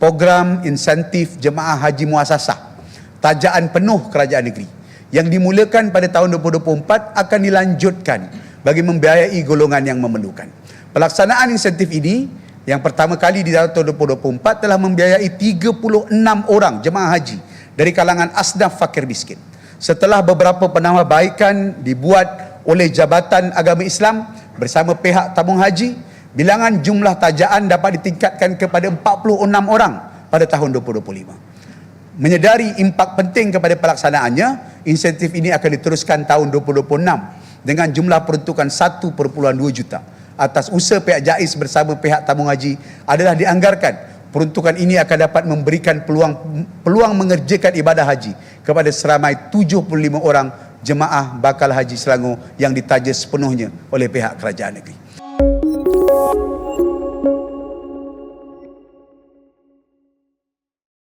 program insentif jemaah haji muasasah tajaan penuh kerajaan negeri yang dimulakan pada tahun 2024 akan dilanjutkan bagi membiayai golongan yang memerlukan. Pelaksanaan insentif ini yang pertama kali di tahun 2024 telah membiayai 36 orang jemaah haji dari kalangan asnaf fakir miskin. Setelah beberapa penambahbaikan dibuat oleh Jabatan Agama Islam bersama pihak tabung haji, bilangan jumlah tajaan dapat ditingkatkan kepada 46 orang pada tahun 2025. Menyedari impak penting kepada pelaksanaannya, insentif ini akan diteruskan tahun 2026 dengan jumlah peruntukan 1.2 juta. Atas usaha pihak JAIS bersama pihak tabung haji adalah dianggarkan peruntukan ini akan dapat memberikan peluang peluang mengerjakan ibadah haji kepada seramai 75 orang jemaah bakal haji Selangor yang ditaja sepenuhnya oleh pihak kerajaan negeri. you